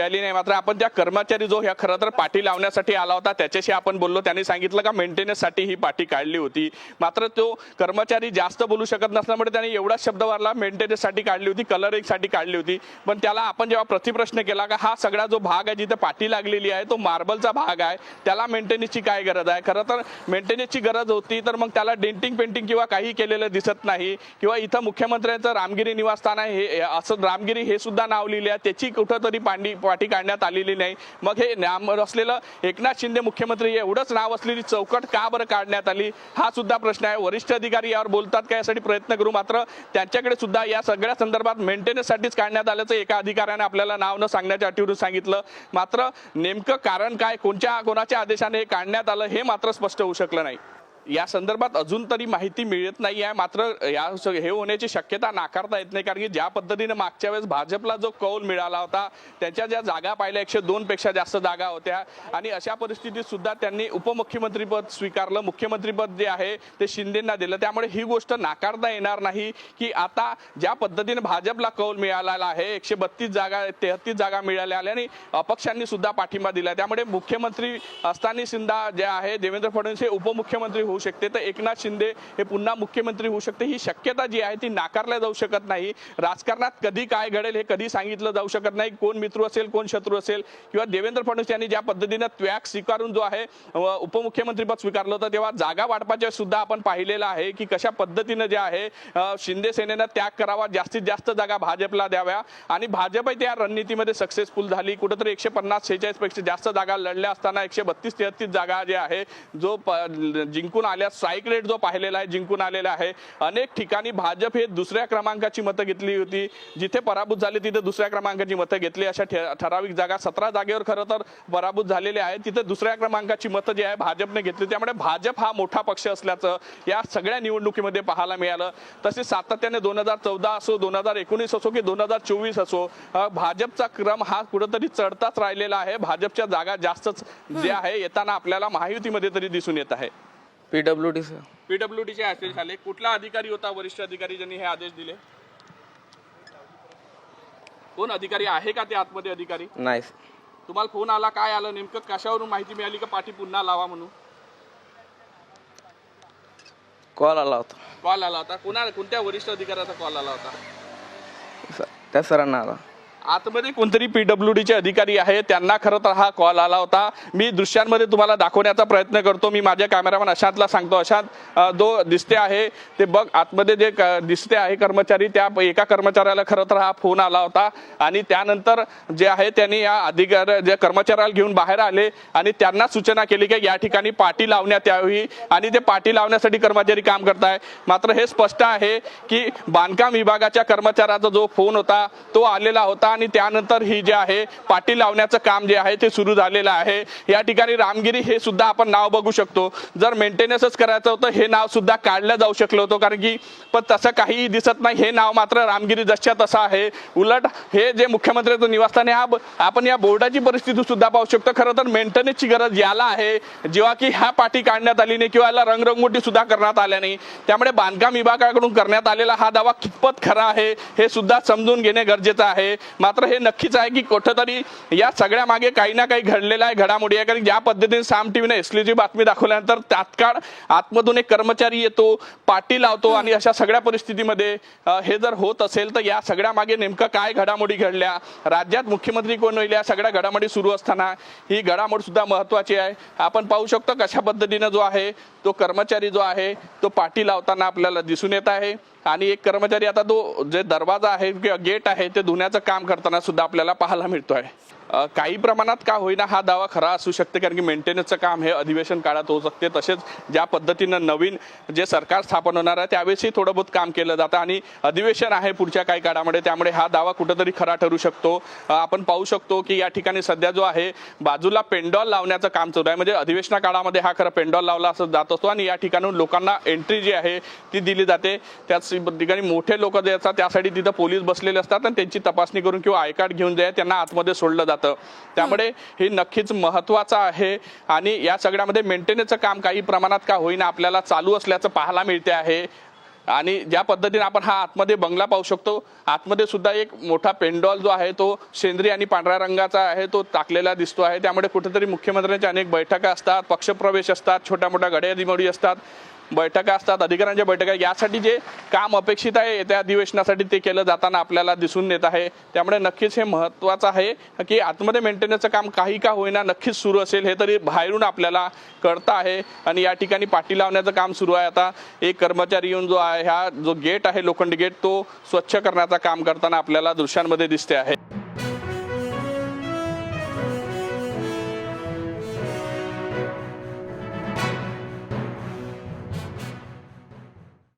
मिळाली नाही. मात्र आपण त्या कर्मचारी जो ह्या खरं तर पाठी लावण्यासाठी आला होता त्याच्याशी आपण बोललो. त्यांनी सांगितलं का मेंटेनन्ससाठी ही पाठी काढली होती. मात्र तो कर्मचारी जास्त बोलू शकत नसल्यामुळे त्यांनी एवढा शब्द वारला मेंटेनन्ससाठी काढली होती कलरिंगसाठी काढली होती. पण त्याला आपण जेव्हा प्रतिप्रश्न केला का हा सगळा जो भाग आहे जिथे पाठी लागलेली आहे तो मार्बलचा भाग आहे त्याला मेंटेनन्सची काय गरज आहे? खरं तर मेंटेनन्सची गरज होती तर मग त्याला डेंटिंग पेंटिंग किंवा काही केलेलं दिसत नाही. किंवा इथं मुख्यमंत्र्यांचं रामगिरी निवासस्थान आहे हे हे असं रामगिरी हे सुद्धा नाव लिहिले आहे त्याची कुठंतरी पांडी पाठी काढण्यात आलेली नाही. मग हे नाम असलेलं एकनाथ शिंदे मुख्यमंत्री एवढंच नाव असलेली चौकट का बरं काढण्यात आली? हा सुद्धा प्रश्न आहे. वरिष्ठ अधिकारी यावर बोलतात का? यासाठी प्रयत्न करू मात्र त्यांच्याकडे सुद्धा या सगळ्या संदर्भात मेंटेनन्ससाठीच काढण्यात आल्याचं एका अधिकाऱ्याने आपल्याला नाव न सांगण्याच्या अटीवरून सांगितलं. मात्र नेमकं कारण काय? कोणत्या कोणाच्या आदेशाने हे काढण्यात आलं? हे मात्र स्पष्ट होऊ शकलं नाही. या संदर्भात अजून तरी माहिती मिळत नाही आहे. मात्र या हे होण्याची शक्यता नाकारता येत नाही. कारण की ज्या पद्धतीने मागच्या वेळेस भाजपला जो कौल मिळाला होता त्यांच्या ज्या जागा पाहिल्या एकशे दोन पेक्षा जास्त जागा होत्या. आणि अशा परिस्थितीत सुद्धा त्यांनी उपमुख्यमंत्रीपद स्वीकारलं. मुख्यमंत्रीपद जे आहे ते शिंदेना दिलं. त्यामुळे ही गोष्ट नाकारता येणार नाही की आता ज्या पद्धतीने भाजपला कौल मिळालेला आहे एकशे बत्तीस जागा तेहतीस जागा मिळाल्या आल्या आणि अपक्षांनी सुद्धा पाठिंबा दिला. त्यामुळे मुख्यमंत्री असताना शिंदा जे आहे देवेंद्र फडणवीस हे उपमुख्यमंत्री होऊ शकते. तर एकनाथ शिंदे हे पुन्हा मुख्यमंत्री होऊ शकते. ही शक्यता जी आहे ती नाकारल्या जाऊ शकत नाही. राजकारणात कधी काय घडेल हे कधी सांगितलं जाऊ शकत नाही. कोण मित्र असेल कोण शत्रू असेल किंवा देवेंद्र फडणवीस यांनी ज्या पद्धतीनं त्याग स्वीकारून जो आहे उपमुख्यमंत्रीपद स्वीकारलं होतं तेव्हा जागा वाटपाच्या सुद्धा आपण पाहिलेलं आहे की कशा पद्धतीनं जे आहे शिंदे सेनेनं त्याग करावा जास्तीत जास्त जागा भाजपला द्याव्या. आणि भाजपही त्या रणनीतीमध्ये सक्सेसफुल झाली. कुठंतरी एकशे पन्नास शेहेचाळीसपेक्षा जास्त जागा लढल्या असताना एकशे बत्तीस तेहतीस जागा जे आहे जो जिंकून जिंकून आल्या. स्ट्राईक रेट जो पाहिलेला आहे जिंकून आलेला आहे. अनेक ठिकाणी भाजप हे दुसऱ्या क्रमांकाची मतं घेतली होती. जिथे पराभूत झाले तिथे दुसऱ्या क्रमांकाची मतं घेतली. अशा ठराविक जागा सतरा जागेवर खरं तर पराभूत झालेले आहे तिथे दुसऱ्या क्रमांकाची मतं जी आहे भाजपने घेतली. त्यामुळे भाजप हा मोठा पक्ष असल्याचं या सगळ्या निवडणुकीमध्ये पाहायला मिळालं. तसेच सातत्याने दोन हजार चौदा असो दोन हजार एकोणीस असो की दोन हजार चोवीस असो भाजपचा क्रम हा कुठंतरी चढताच राहिलेला आहे. भाजपच्या जागा जास्तच जे आहे येताना आपल्याला महायुतीमध्ये तरी दिसून येत आहे. PW D sir. पीडब्ल्यूडीचे आदेश झाले कुठला अधिकारी होता? वरिष्ठ अधिकारी ज्यांनी हे आदेश दिले? कोण अधिकारी? आहे का ते आतमध्ये अधिकारी? नाही तुम्हाला फोन आला? काय आलं? नेमकं कशावरून माहिती मिळाली का पाठी पुन्हा लावा म्हणून? कॉल आला होता. कॉल आला होता. कुणा कोणत्या वरिष्ठ अधिकाऱ्याचा कॉल आला होता? स- त्या सरांना आला. आतमध्ये कोणतरी पीडब्ल्यूडीचे अधिकारी आहे त्यांना खरं तर हा कॉल आला होता. मी दृश्यांमध्ये तुम्हाला दाखवण्याचा प्रयत्न करतो. मी माझ्या कॅमेरामॅन अशांतला सांगतो. अशांत जो दिसते आहे ते बघ आतमध्ये जे क- दिसते आहे कर्मचारी त्या एका कर्मचाऱ्याला खरं तर हा फोन आला होता. आणि त्यानंतर जे आहे त्यांनी या अधिकार जे कर्मचाऱ्याला घेऊन बाहेर आले आणि त्यांना सूचना केली की या ठिकाणी पाटी लावण्यात यावी. आणि ते पाटी लावण्यासाठी कर्मचारी काम करताय. मात्र हे स्पष्ट आहे की बांधकाम विभागाच्या कर्मचाऱ्याचा जो फोन होता तो आलेला होता. आणि त्यानंतर ही जे आहे पाटी लावण्याचं काम जे आहे ते सुरू झालेलं आहे. या ठिकाणी रामगिरी हे सुद्धा आपण नाव बघू शकतो. जर मेंटेनन्सच करायचं होतं हे नाव सुद्धा काढलं जाऊ शकलं होतं कारण की पण तसं काहीही दिसत नाही. हे नाव मात्र रामगिरी जशा तसं आहे. उलट हे जे मुख्यमंत्र्याचं निवासस्थान आहे आपण या बोर्डाची परिस्थिती सुद्धा पाहू शकतो. खरं तर मेंटेनन्सची गरज याला आहे. जेव्हा की ह्या पाठी काढण्यात आली नाही किंवा याला रंगरंगोटी सुद्धा करण्यात आल्या नाही. त्यामुळे बांधकाम विभागाकडून करण्यात आलेला हा दावा कितपत खरा आहे हे सुद्धा समजून घेणे गरजेचं आहे. मात्र हे नक्कीच आहे की कुठंतरी या सगळ्या मागे काही ना काही घडलेलं आहे घडामोडी आहे. कारण ज्या पद्धतीने साम टीव्हीने एक्सक्लुझिव्ह बातमी दाखवल्यानंतर तात्काळ आतमधून एक कर्मचारी येतो पाटी लावतो आणि अशा सगळ्या परिस्थितीमध्ये हे जर होत असेल तर या सगळ्या मागे नेमकं काय घडामोडी घडल्या राज्यात मुख्यमंत्री कोण होईल या सगळ्या घडामोडी सुरू असताना ही घडामोड सुद्धा महत्वाची आहे. आपण पाहू शकतो कशा पद्धतीनं जो आहे तो कर्मचारी जो आहे तो पाटी लावताना आपल्याला दिसून येत आहे. आणि एक कर्मचारी आता तो जे दरवाजा आहे किंवा गेट आहे ते धुण्याचं काम करताना सुद्धा आपल्याला पाहायला मिळतो आहे काही प्रमाणात का होईना हा दावा खरा असू शकते कारण की मेंटेनन्सचं काम हे अधिवेशन काळात होऊ शकते. तसेच ज्या पद्धतीनं नवीन जे सरकार स्थापन होणार आहे त्यावेळेसही थोडं बहुत काम केलं जातं आणि अधिवेशन आहे पुढच्या काही काळामध्ये त्यामुळे हा दावा कुठंतरी खरा ठरू शकतो. आपण पाहू शकतो की या ठिकाणी सध्या जो आहे बाजूला पेंडॉल लावण्याचं काम चालू आहे. म्हणजे अधिवेशना काळामध्ये हा खरं पेंडॉल लावला असं जात असतो आणि या ठिकाणून लोकांना एंट्री जी आहे ती दिली जाते. त्याच ठिकाणी मोठे लोक जे असतात त्यासाठी तिथं पोलीस बसलेले असतात आणि त्यांची तपासणी करून किंवा आयकार्ड घेऊन जे त्यांना आतमध्ये सोडलं जातं. त्यामुळे हे नक्कीच महत्वाचं आहे. आणि या सगळ्यामध्ये मेंटेनन्सचं काम काही प्रमाणात का होईना आपल्याला चालू असल्याचं पाहायला मिळते आहे. आणि ज्या पद्धतीने आपण हा आतमध्ये बंगला पाहू शकतो आतमध्ये सुद्धा एक मोठा पेंडॉल जो आहे तो सेंद्रिय आणि पांढऱ्या रंगाचा आहे तो टाकलेला दिसतो आहे. त्यामुळे कुठेतरी मुख्यमंत्र्यांच्या अनेक बैठका असतात पक्षप्रवेश असतात छोट्या मोठ्या घड्याळीमोडी असतात. बैठका असतात. अधिकाऱ्यांच्या बैठका. यासाठी जे काम अपेक्षित आहे येत्या अधिवेशनासाठी ते केलं जाताना आपल्याला दिसून येत आहे. त्यामुळे नक्कीच हे महत्त्वाचं आहे की आतमध्ये मेंटेनन्सचं काम काही का होईना नक्कीच सुरू असेल हे तरी बाहेरून आपल्याला कळतं आहे. आणि या ठिकाणी पाठी लावण्याचं काम सुरू आहे. आता एक कर्मचारी येऊन जो आहे हा जो गेट आहे लोखंडी गेट तो स्वच्छ करण्याचं काम करताना आपल्याला दृश्यांमध्ये दिसते आहे.